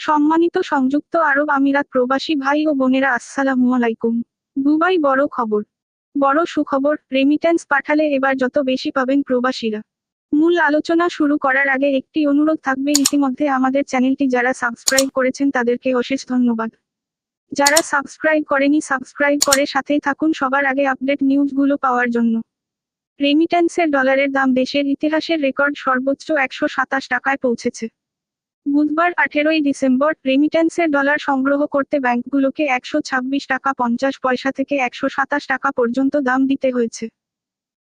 সম্মানিত সংযুক্ত আরব আমিরাত প্রবাসী ভাই ও বোনেরা, আসসালামু আলাইকুম। দুবাই বড় খবর। বড় সুখবর রেমিট্যান্স পাঠালে এবার যত বেশি পাবেন প্রবাসীরা। মূল আলোচনা শুরু করার আগে একটি অনুরোধ থাকবে, ইতিমধ্যে আমাদের চ্যানেলটি যারা সাবস্ক্রাইব করেছেন তাদেরকে অশেষ ধন্যবাদ। যারা সাবস্ক্রাইব করেনি সাবস্ক্রাইব করে সাথেই থাকুন সবার আগে আপডেট নিউজগুলো পাওয়ার জন্য। রেমিট্যান্সের ডলারের দাম দেশের ইতিহাসের রেকর্ড সর্বোচ্চ একশো সাতাশ টাকায় পৌঁছেছে। বুধবার আঠেরোই ডিসেম্বর রেমিটেন্সের ডলার সংগ্রহ করতে ব্যাংকগুলোকে একশো ছাব্বিশ টাকা পঞ্চাশ পয়সা থেকে একশো সাতাশ টাকা পর্যন্ত দাম দিতে হয়েছে।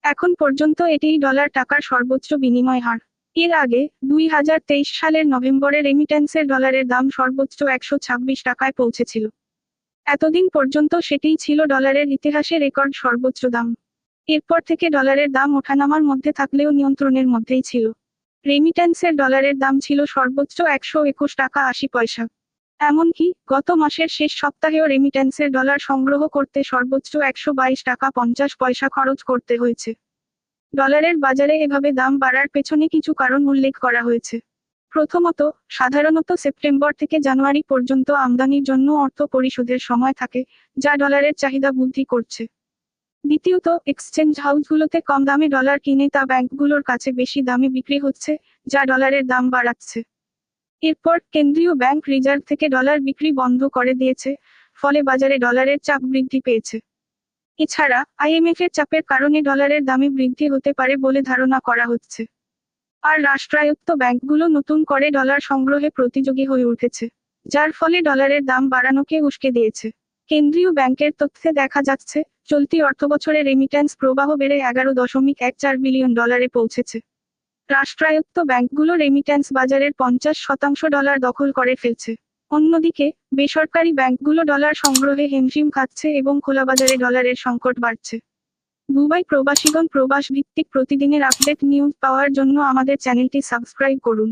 এখন পর্যন্ত এটিই ডলার টাকার সর্বোচ্চ বিনিময় হার। এর আগে দুই হাজার তেইশ সালের নভেম্বরে রেমিটেন্সের ডলারের দাম সর্বোচ্চ একশো ছাব্বিশ টাকায় পৌঁছেছিল। এতদিন পর্যন্ত সেটিই ছিল ডলারের ইতিহাসে রেকর্ড সর্বোচ্চ দাম। এরপর থেকে ডলারের দাম ওঠানামার মধ্যে থাকলেও নিয়ন্ত্রণের মধ্যেই ছিল। রেমিট্যান্সের ডলারের দাম ছিল সর্বোচ্চ একশো একুশ টাকা আশি পয়সা। এমনকি গত মাসের শেষ সপ্তাহেও রেমিট্যান্সের ডলার সংগ্রহ করতে সর্বোচ্চ একশো বাইশ টাকা পঞ্চাশ পয়সা খরচ করতে হয়েছে। ডলারের বাজারে এভাবে দাম বাড়ার পেছনে কিছু কারণ উল্লেখ করা হয়েছে। প্রথমত, সাধারণত সেপ্টেম্বর থেকে জানুয়ারি পর্যন্ত আমদানির জন্য অর্থ পরিশোধের সময় থাকে, যা ডলারের চাহিদা বৃদ্ধি করছে। দ্বিতীয়ত এক্সচেঞ্জ হাউসগুলোতে কম দামে ডলার কিনে তা ব্যাংকগুলোর কাছে বেশি দামে বিক্রি হচ্ছে, যা ডলারের দাম বাড়াচ্ছে। এরপর, কেন্দ্রীয় ব্যাংক রিজার্ভ থেকে ডলার বিক্রি বন্ধ করে দিয়েছে, ফলে বাজারে ডলারের চাপ বৃদ্ধি পেয়েছে। এছাড়া আইএমএফ এর চাপের কারণে ডলারের দামে বৃদ্ধি হতে পারে বলে ধারণা করা হচ্ছে। আর রাষ্ট্রায়ত্ত ব্যাংকগুলো নতুন করে ডলার সংগ্রহে প্রতিযোগী হয়ে উঠেছে, যার ফলে ডলারের দাম বাড়ানোকে উস্কে দিয়েছে। কেন্দ্রীয় ব্যাংকের তথ্যে দেখা যাচ্ছে, চলতি অর্থবছরে রেমিট্যান্স প্রবাহ বেড়ে এগারো দশমিক এক চার বিলিয়ন ডলারে পৌঁছেছে। রাষ্ট্রায়ত্ত ব্যাংকগুলো রেমিট্যান্স বাজারের পঞ্চাশ শতাংশ ডলার দখল করে ফেলছে। অন্যদিকে, বেসরকারি ব্যাংকগুলো ডলার সংগ্রহে হিমশিম খাচ্ছে এবং খোলা বাজারে ডলারের সংকট বাড়ছে। দুবাই প্রবাসীগণ প্রবাস ভিত্তিক প্রতিদিনের আপডেট নিউজ পাওয়ার জন্য আমাদের চ্যানেলটি সাবস্ক্রাইব করুন।